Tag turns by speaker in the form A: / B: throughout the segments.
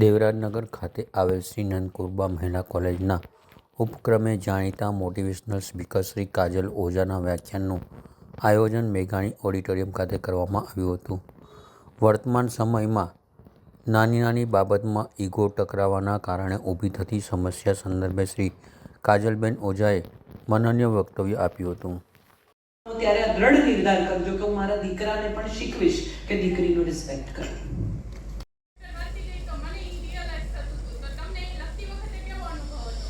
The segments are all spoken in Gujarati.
A: દેવરાજનગર ખાતે આવેલ શ્રી નંદકુરબા મહિલા કોલેજના ઉપક્રમે જાણીતા મોટિવેશનલ સ્પીકર શ્રી કાજલ ઓઝાના વ્યાખ્યાનનું આયોજન મેઘાણી ઓડિટોરિયમ ખાતે કરવામાં આવ્યું હતું. વર્તમાન સમયમાં નાની નાની બાબતમાં ઈગો ટકરાવાના કારણે ઊભી થતી સમસ્યા સંદર્ભે શ્રી કાજલબેન ઓઝાએ મનન્ય વક્તવ્ય આપ્યું હતું.
B: ત્યારે દ્રઢ નિર્ધાર કરજો કે હું મારા દીકરાને પણ શીખવીશ કે દીકરીનું રિસ્પેક્ટ કરો
C: કરવાથી કંઈ તો મને ઈ realize થતું હતું. તો તમને એ લખતી વખતે કેવો અનુભવ હતો?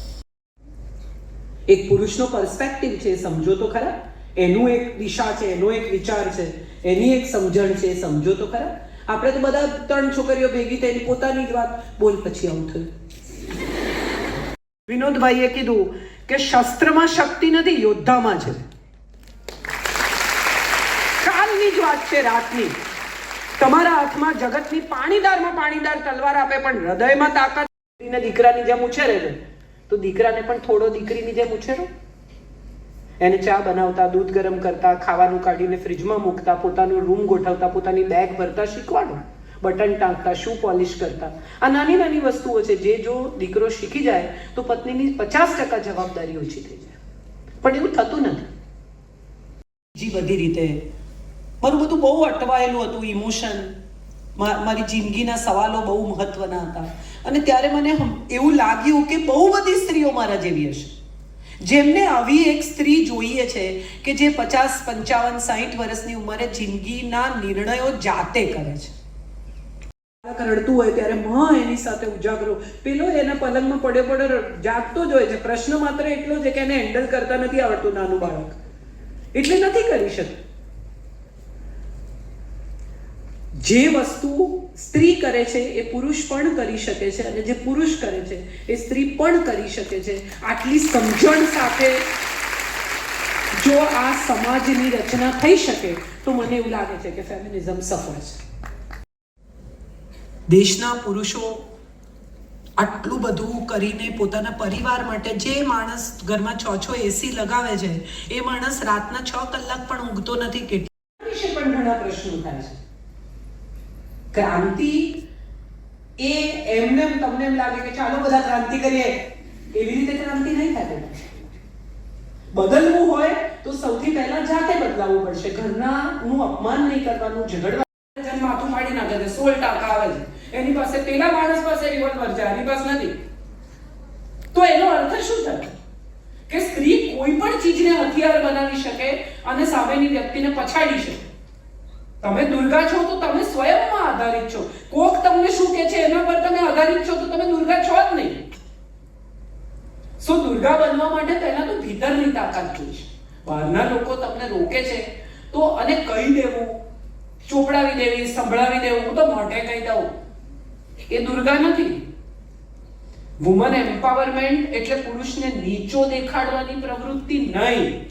B: એક પુરુષનો પર્સપેક્ટિવ છે, સમજો તો ખરા. એનું એક દિશા છે, એનો એક વિચાર છે, એની એક સમજણ છે, સમજો તો ખરા. આપણે તો બધા ત્રણ છોકરીઓ ભેગી થઈને પોતાની જ વાત બોલ પછી આવું થયું. વિનોદભાઈએ કીધું કે શસ્ત્રમાં શક્તિ નથી, યોદ્ધામાં છે કાલની જ વાત છે રાતની. તમારા હાથમાં જગતની પાણીદારમાં પાણીદાર તલવાર આપે, પણ હૃદયમાં તાકાત દીકરાની જેમ ઉછેરે છે. તો દીકરાને પણ થોડો દીકરીની જેમ ઉછેરો. એને ચા બનાવતા, દૂધ ગરમ કરતા, ખાવાનું કાઢીને ફ્રીજમાં મૂકતા, પોતાનો રૂમ ગોઠવતા, પોતાની બેગ ભરતા શીખવાડો બટન ટાંકતા શૂ પોલિશ કરતા. આ નાની નાની વસ્તુઓ છે, જે જો દીકરો શીખી જાય, તો પત્નીની પચાસ ટકા જવાબદારી ઓછી થઈ જાય. પણ એવું થતું નથી. બીજી બધી રીતે, મારું બધું બહુ અટવાયેલું હતું ઇમોશન મારી જિંદગીના સવાલો બહુ મહત્વના હતા. અને ત્યારે મને એવું લાગ્યું કે બહુ બધી સ્ત્રીઓ મારા જેવી હશે. જેમને આવી એક સ્ત્રી જોઈએ છે કે જે પચાસ, પંચાવન, સાહીઠ વર્ષની ઉંમરે જિંદગીના નિર્ણયો જાતે કરે છે. બાળક રડતું હોય ત્યારે મ એની સાથે ઉજાગરો. પેલો એના પલંગમાં પડ્યો પડ્યો જાગતો જ હોય છે. પ્રશ્ન માત્ર એટલો છે કે એને હેન્ડલ કરતા નથી આવડતું નાનું બાળક. એટલે નથી કરી શકતું. જે વસ્તુ સ્ત્રી કરે છે એ પુરુષ પણ કરી શકે છે અને જે પુરુષ કરે છે એ સ્ત્રી પણ કરી શકે છે. આટલી સમજણ સાથે જો આ સમાજની રચના થઈ શકે તો મને એવું લાગે છે કે ફેમિનિઝમ સફળ છે. દેશના પુરુષો આટલું બધું કરીને પોતાના પરિવાર માટે જે માણસ ઘરમાં છ છ એસી લગાવે છે એ માણસ રાતના છ કલાક પણ ઊંઘતો નથી કેટલા વિશે પણ ઘણા પ્રશ્નો થાય છે. ક્રાંતિ એ એમને તમને એમ લાગે કે ચાલો બધા ક્રાંતિ કરીએ. એવી રીતે ક્રાંતિ નહીં થાય બદલવું હોય તો સૌથી પહેલા જાતે બદલાવવું પડશે. ઘરના નું અપમાન નહીં કરવાનું ઝઘડવા માથું ફાડી નાખે છે સોળ ટાકા આવે છે. એની પાસે પેલા માણસ પાસે રિવોલ્વર છે, આની પાસે નથી. તો એનો અર્થ શું થાય? કે સ્ત્રી કોઈ પણ ચીજને હથિયાર બનાવી શકે અને સામેની વ્યક્તિને પછાડી શકે. તમે દુર્ગા છો તો તમે સ્વયંમાં આધારિત છો. કોક તમને શું કે છે એના પર તમે આધારિત છો તો તમે દુર્ગા છો જ નહીં. સો દુર્ગા બનવા માટે પહેલા તો ભીતરની તાકાત જોઈએ. બહારના લોકો તમને રોકે છે તો અને કહી દેવું, ચોપડાવી દેવી, સંભળાવી દેવું. હું તો મોઢે કહી દઉં. એ દુર્ગા નથી. વુમન એમ્પાવરમેન્ટ એટલે પુરુષને નીચો દેખાડવાની પ્રવૃત્તિ નહીં.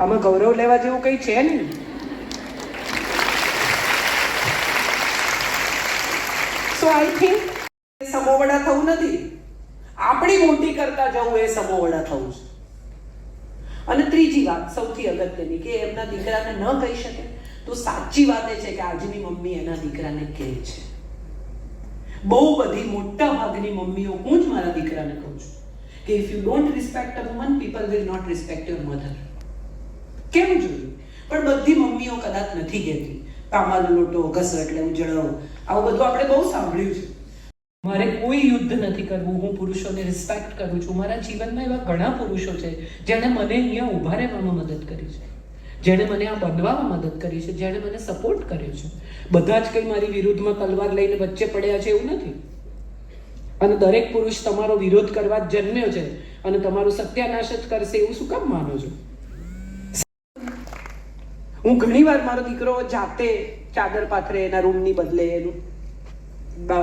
B: આમાં ગૌરવ લેવા જેવું કંઈ છે નહીં. સો આઈ થિંક સમોવડા થવું નથી. આપણી મોટી કરતા જવું એ સમોવડા થવું છે. અને ત્રીજી વાત, સૌથી અગત્યની, કે એમના દીકરાને ન કહી શકે, તો સાચી વાત એ છે કે આજની મમ્મી એના દીકરાને કહે છે. બહુ બધી મોટા ભાગની મમ્મીઓ, હું જ મારા દીકરાને કહું છું, કે if you don't respect a woman people will not respect your mother કેમ જોયું? પણ બધી મમ્મીઓ કદાચ નથી કહેતી. તાંબાનો લોટો ઘસ એટલે ઉજળો આવું બધું આપણે બહુ સાંભળ્યું છે. મારે કોઈ યુદ્ધ નથી કરવું. હું પુરુષોને રિસ્પેક્ટ કરું છું. મારા જીવનમાં એવા ઘણા પુરુષો છે જેણે મને અહીંયા ઊભા રહેવામાં મદદ કરી છે. જેણે મને આ બનવામાં મદદ કરી છે. જેણે મને સપોર્ટ કર્યો છે. બધા જ કંઈ મારી વિરુદ્ધમાં તલવાર લઈને વચ્ચે પડ્યા છે એવું નથી. અને દરેક પુરુષ તમારો વિરોધ કરવા જ જન્મ્યો છે અને તમારું સત્યાનાશ જ કરશે એવું શું કામ માનો છો? હું ઘણી વાર મારો દીકરો જાતે ચાદર પાથરે એના રૂમની બદલે એનું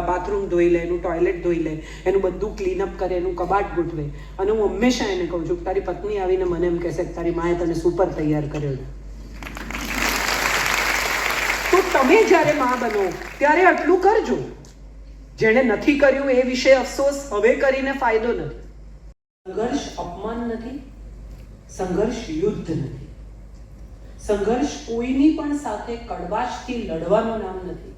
B: બાથરૂમ ધોઈ લે, એનું ટોયલેટ ધોઈ લે, એનું બધું ક્લીનઅપ કરે, એનું કબાટ ગોઠવે. અને હું હંમેશા એને કહું છું તારી પત્ની આવીને મને એમ કહેશે કે તારી માએ તને સુપર તૈયાર કર્યો છે. તો તમે જ્યારે મા બનો, ત્યારે આટલું કરજો. જેણે નથી કર્યું એ વિશે અફસોસ હવે કરીને ફાયદો નથી. સંઘર્ષ અપમાન નથી, સંઘર્ષ યુદ્ધ નથી. સંઘર્ષ કોઈની પણ સાથે કડવાશથી લડવાનું નામ નથી.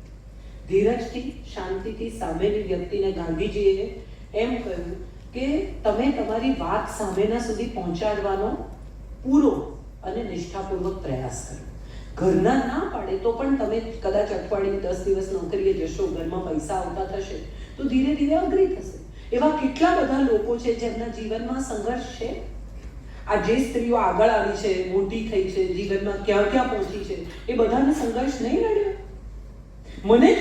B: ધીરજથી, શાંતિથી સામેની વ્યક્તિને ગાંધીજીએ એમ કહ્યું કે તમે તમારી વાત સામેના સુધી પહોંચાડવાનો પૂરો અને નિષ્ઠાપૂર્વક પ્રયાસ કરો. ઘરના ના પાડે તો પણ તમે કદાચ અઠવાડિયે દસ દિવસ નોકરીએ જશો, ઘરમાં પૈસા આવતા થશે, તો ધીરે ધીરે અઘરી થશે. એવા કેટલા બધા લોકો છે જેમના જીવનમાં સંઘર્ષ છે? આ જે સ્ત્રીઓ આગળ આવી છે મોટી થઈ છે જીવનમાં ક્યાં ક્યાં પહોંચી છે એ બધાને સંઘર્ષ નહીં નડ્યો? મને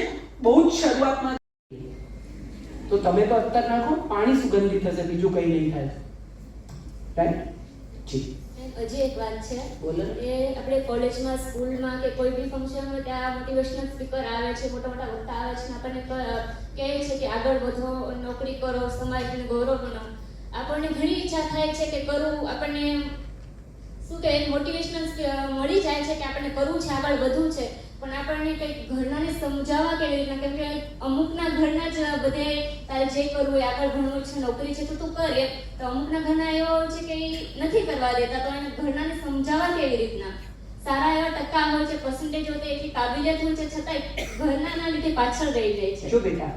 B: બહુ જ શરૂઆતમાં તો તમે તો અત્તર નાખો પાણી સુગંધિત થશે બીજું કંઈ નહીં થાય. રાઈટ જી.
D: હજી એક વાત છે.
B: બોલો.
D: એ આપણે કોલેજમાં સ્કૂલમાં કે કોઈ બી ફંક્શન હોય ત્યાં મોટિવેશનલ સ્પીકર આવે છે મોટા મોટા વક્તા આવે છે આપણને કહે છે કે આગળ વધો નોકરી કરો સમાજનું ગૌરવ બનો આપણને ઘણી ઈચ્છા થાય છે કે કરવું, આપણને શું કે મોટિવેશનલ મળી જાય છે કે આપણને કરવું છે, આગળ વધવું છે. પણ આપણને કંઈક ઘરનાને સમજાવવા કેવી રીતના, કેમ કે અમુકના ઘરના જ બધે તારે જે કરવું હોય આગળ ભણવું છે, નોકરી છે, તો તું કર તો અમુકના ઘરના એવા છે કે નથી કરવા દેતા, તો એને ઘરનાને સમજાવવા કેવી રીતના. સારા એવા ટકા હોય છે પર્સન્ટેજ હોય એટલી કાબિલિયત હોય છે, છતાંય ઘરનાના લીધે પાછળ રહી જાય છે.